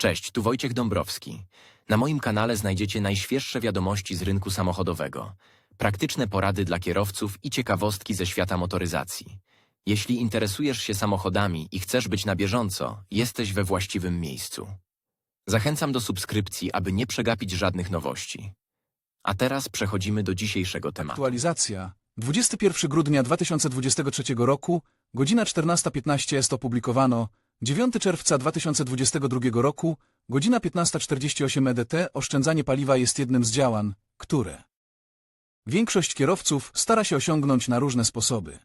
Cześć, tu Wojciech Dąbrowski. Na moim kanale znajdziecie najświeższe wiadomości z rynku samochodowego, praktyczne porady dla kierowców i ciekawostki ze świata motoryzacji. Jeśli interesujesz się samochodami i chcesz być na bieżąco, jesteś we właściwym miejscu. Zachęcam do subskrypcji, aby nie przegapić żadnych nowości. A teraz przechodzimy do dzisiejszego tematu. Aktualizacja. 21 grudnia 2023 roku, godzina 14.15 jest opublikowano. 9 czerwca 2022 roku, godzina 15.48 EDT, oszczędzanie paliwa jest jednym z działań, które większość kierowców stara się osiągnąć na różne sposoby.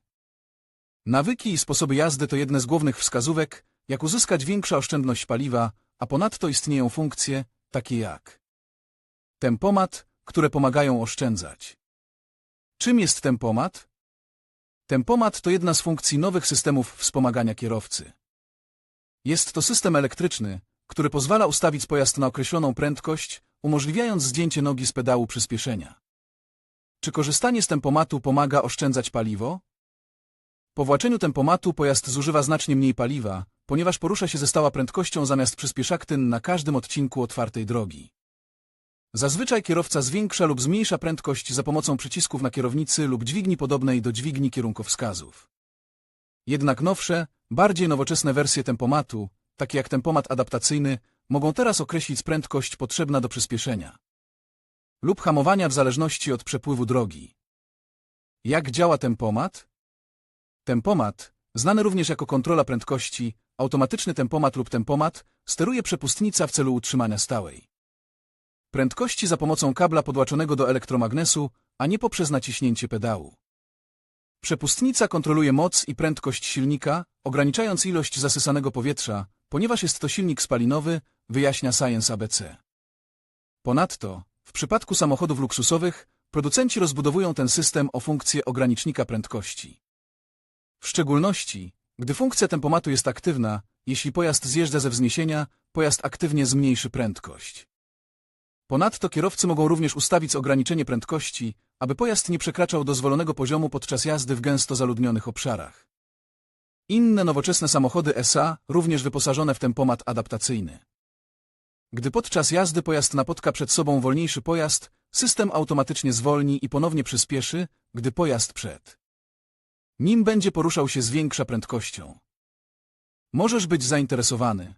Nawyki i sposoby jazdy to jedne z głównych wskazówek, jak uzyskać większą oszczędność paliwa, a ponadto istnieją funkcje, takie jak tempomat, które pomagają oszczędzać. Czym jest tempomat? Tempomat to jedna z funkcji nowych systemów wspomagania kierowcy. Jest to system elektryczny, który pozwala ustawić pojazd na określoną prędkość, umożliwiając zdjęcie nogi z pedału przyspieszenia. Czy korzystanie z tempomatu pomaga oszczędzać paliwo? Po włączeniu tempomatu pojazd zużywa znacznie mniej paliwa, ponieważ porusza się ze stała prędkością zamiast przyspieszaktyn na każdym odcinku otwartej drogi. Zazwyczaj kierowca zwiększa lub zmniejsza prędkość za pomocą przycisków na kierownicy lub dźwigni podobnej do dźwigni kierunkowskazów. Jednak nowsze, bardziej nowoczesne wersje tempomatu, takie jak tempomat adaptacyjny, mogą teraz określić prędkość potrzebna do przyspieszenia lub hamowania w zależności od przepływu drogi. Jak działa tempomat? Tempomat, znany również jako kontrola prędkości, automatyczny tempomat lub tempomat, steruje przepustnica w celu utrzymania stałej prędkości za pomocą kabla podłączonego do elektromagnesu, a nie poprzez naciśnięcie pedału. Przepustnica kontroluje moc i prędkość silnika, ograniczając ilość zasysanego powietrza, ponieważ jest to silnik spalinowy, wyjaśnia Science ABC. Ponadto, w przypadku samochodów luksusowych, producenci rozbudowują ten system o funkcję ogranicznika prędkości. W szczególności, gdy funkcja tempomatu jest aktywna, jeśli pojazd zjeżdża ze wzniesienia, pojazd aktywnie zmniejszy prędkość. Ponadto kierowcy mogą również ustawić ograniczenie prędkości, aby pojazd nie przekraczał dozwolonego poziomu podczas jazdy w gęsto zaludnionych obszarach. Inne nowoczesne samochody SA również wyposażone w tempomat adaptacyjny. Gdy podczas jazdy pojazd napotka przed sobą wolniejszy pojazd, system automatycznie zwolni i ponownie przyspieszy, gdy pojazd przed nim będzie poruszał się z większa prędkością. Możesz być zainteresowany.